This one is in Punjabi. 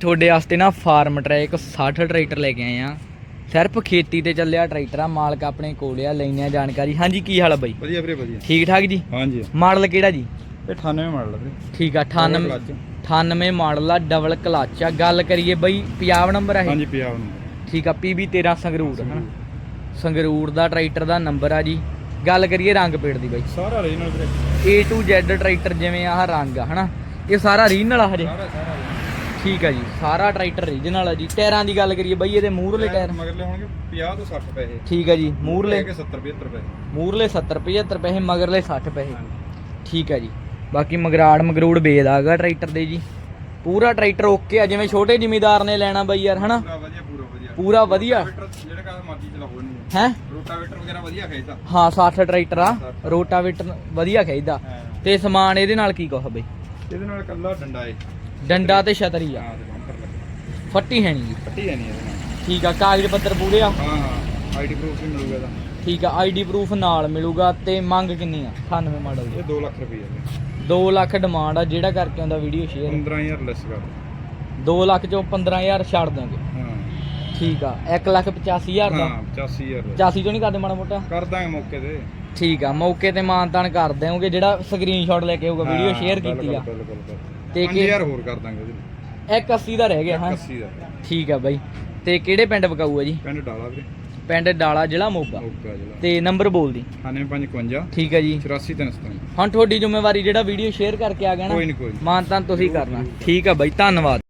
ਤੁਹਾਡੇ ਵਾਸਤੇ ਨਾ ਫਾਰਮ ਟਰੈਕ 60 ਟਰੈਕਟਰ ਲੈ ਕੇ ਆਏ ਆ ਸਿਰਫ ਖੇਤੀ ਤੇ ਚੱਲਿਆ ਟਰੈਕਟਰ ਆ ਮਾਲਕ ਆਪਣੇ ਕੋਲ ਆ ਲੈਣੇ ਆ ਜਾਣਕਾਰੀ। ਹਾਂਜੀ ਕੀ ਹਾਲ ਆ ਬਾਈ? ਵਧੀਆ ਵੀਰੇ ਵਧੀਆ। ਠੀਕ ਠਾਕ ਜੀ? ਹਾਂਜੀ। ਮਾਡਲ ਕਿਹੜਾ ਜੀ? ਇਹ 98 ਮਾਡਲ ਆ ਵੀਰੇ। ਠੀਕ ਆ 98 ਕਲੱਚ। 98 ਮਾਡਲ ਆ ਡਬਲ ਕਲਚ ਆ। ਗੱਲ ਕਰੀਏ ਬਈ ਪੰਜਾਬ ਨੰਬਰ ਆ ਇਹ? ਹਾਂਜੀ ਪੰਜਾਬ ਨੂੰ ਠੀਕ ਆ PB 13 ਸੰਗਰੂਰ ਹਨਾ? ਸੰਗਰੂਰ ਦਾ ਟਰੈਕਟਰ ਦਾ ਨੰਬਰ ਆ ਜੀ। ਗੱਲ ਕਰੀਏ ਰੰਗ ਪੇੜ ਦੀ ਬਾਈ। ਸਾਰਾ ਰੀਜਨਲ ਵੀਰੇ। A to Z ਟਰੈਕਟਰ ਜਿਵੇਂ ਆਹ ਰੰਗ ਆ ਹਨਾ? ਇਹ ਸਾਰਾ ਰੀਜਨਲ ਆ ਹਜੇ? ਸਾਰਾ ਸਾਰਾ ਠੀਕ ਆ ਜੀ ਸਾਰਾ ਟਰੈਕਟਰ ਰੀਜਨਲ ਆ ਜੀ। ਟਾਇਰਾਂ ਦੀ ਗੱਲ ਕਰੀਏ ਬਈ ਇਹਦੇ ਮੂਹਰਲੇ ਟਾਇਰ ਮਗਰਲੇ ਹੋਣਗੇ 50 ਤੋਂ 60 ਪੈਸੇ। ਠੀਕ ਆ ਜੀ ਮੂਹਰਲੇ। ਕੇ 70 75 ਪੈਸੇ। ਮੂਹਰਲੇ 70 75 ਪੈਸੇ ਮਗਰਲੇ 60 ਪੈਸੇ। ਠੀਕ ਆ ਜੀ। ਬਾਕੀ ਮਗਰਾੜ ਮਗਰੂੜ ਬੇਦ ਆਗਾ ਟਰੈਕਟਰ ਦੇ ਜੀ। ਪੂਰਾ ਟਰੈਕਟਰ ਓਕੇ ਆ ਜਿਵੇਂ ਛੋਟੇ ਜ਼ਿਮੀਦਾਰ ਨੇ ਲੈਣਾ ਬਈ ਯਾਰ ਹਨਾ? ਪੂਰਾ ਵਧੀਆ ਜਿਹੜਾ ਕਾ ਮਰਜ਼ੀ ਚਲਾਓ ਇਹਨੂੰ। ਹੈ? ਰੋਟਾਵੇਟਰ ਵਗੈਰਾ ਵਧੀਆ ਖੇਚਦਾ। ਹਾਂ 60 ਟਰੈਕਟਰ ਆ। ਰੋਟਾਵੇਟਰ ਵਧੀਆ ਖਿੱਚਦਾ। ਤੇ ਸਮਾਨ ਇਹਦੇ ਨਾਲ ਕੀ ਕਹੋ ਬਈ? ਇਹਦੇ ਨਾਲ ਕੱਲਾ ਡੰਡਾ ਏ। ਡੰਡਾ ਤੇ ਛਤਰੀ ਆ। ਹਾਂ ਤੇ ਬੰਪਰ ਲੱਗਾ। ਫੱਟੀ ਹੈ ਨਹੀਂ। ਜੀ ਪੱਟੀ ਹੈ ਨਹੀਂ ਇਹਦੇ ਨਾਲ। ਠੀਕ ਆ ਕਾਗਜ਼ ਪੱਤਰ ਪੂਰੇ ਆ? ਹਾਂ ਹਾਂ ਆਈਡੀ ਪ੍ਰੂਫ ਵੀ ਮਿਲੂਗਾ ਇਹਦਾ। ਠੀਕ ਆ ਆਈਡੀ ਪ੍ਰੂਫ ਨਾਲ ਮਿਲੂਗਾ ਤੇ ਮੰਗ ਕਿੰਨੀ ਆ? 98 ਮਾਡਲ ਦੀ। ਇਹ 2 ਲੱਖ ਰੁਪਏ ਹੈ 2 ਲੱਖ ਡਿਮਾਂਡ ਆ ਜਿਹੜਾ ਕਰਕੇ ਆਉਂਦਾ ਵੀਡੀਓ ਸ਼ੇਅਰ 15000 ਲੈਸ ਕਰ। 2 ਲੱਖ ਚੋਂ 15000 ਛੱਡ ਦਾਂਗੇ ਹਾਂ। ਠੀਕ ਆ 1 ਲੱਖ 85000 ਦਾ। ਹਾਂ 85000 85 ਚੋਂ ਨਹੀਂ ਕਰਦੇ ਮਾੜਾ ਮੋਟਾ? ਕਰ ਦਾਂਗੇ ਮੌਕੇ ਤੇ। ਠੀਕ ਆ ਮੌਕੇ ਤੇ ਮਾਨਤਾਨ ਕਰ ਦੇਵਾਂਗੇ ਜਿਹੜਾ ਸਕਰੀਨਸ਼ਾਟ ਲੈ ਕੇ ਆਊਗਾ ਵੀਡੀਓ ਹਾਂ, ਸ਼ੇਅਰ ਕੀਤੀ ਆ। ਬਿਲਕੁਲ, ਬਿਲਕੁਲ। ਤੇ ਕਿ- ਹਜ਼ਾਰ ਹੋਰ ਕਰ ਦਾਂਗੇ ਉਹਦੇ ਲਈ। 180 ਦਾ ਰਹਿ ਗਿਆ ਹਾਂ। 80 ਦਾ। ਠੀਕ ਆ ਬਾਈ। ਤੇ ਕਿਹੜੇ ਪਿੰਡ ਵਕਾਊ ਆ ਜੀ? ਪਿੰਡ ਡਾਲਾ ਵੀਰੇ। ਪਿੰਡ ਡਾਲਾ ਜ਼ਿਲ੍ਹਾ ਮੋਗਾ। ਜ਼ਿਲ੍ਹਾ। ਤੇ ਨੰਬਰ ਬੋਲ ਦੀ। 9551 ਠੀਕ ਹੈ ਜੀ। 84397 ਹੁਣ ਤੁਹਾਡੀ ਜ਼ਿੰਮੇਵਾਰੀ ਜਿਹੜਾ ਵੀਡੀਓ ਸ਼ੇਅਰ ਕਰਕੇ ਆ ਗਿਆ ਨਾ ਕੋਈ ਨਹੀਂ ਕੋਈ ਨੀ। ਮਾਨਤਾਨ ਤੁਸੀਂ ਕਰਨਾ। ਠੀਕ ਆ ਬਾਈ ਧੰਨਵਾਦ।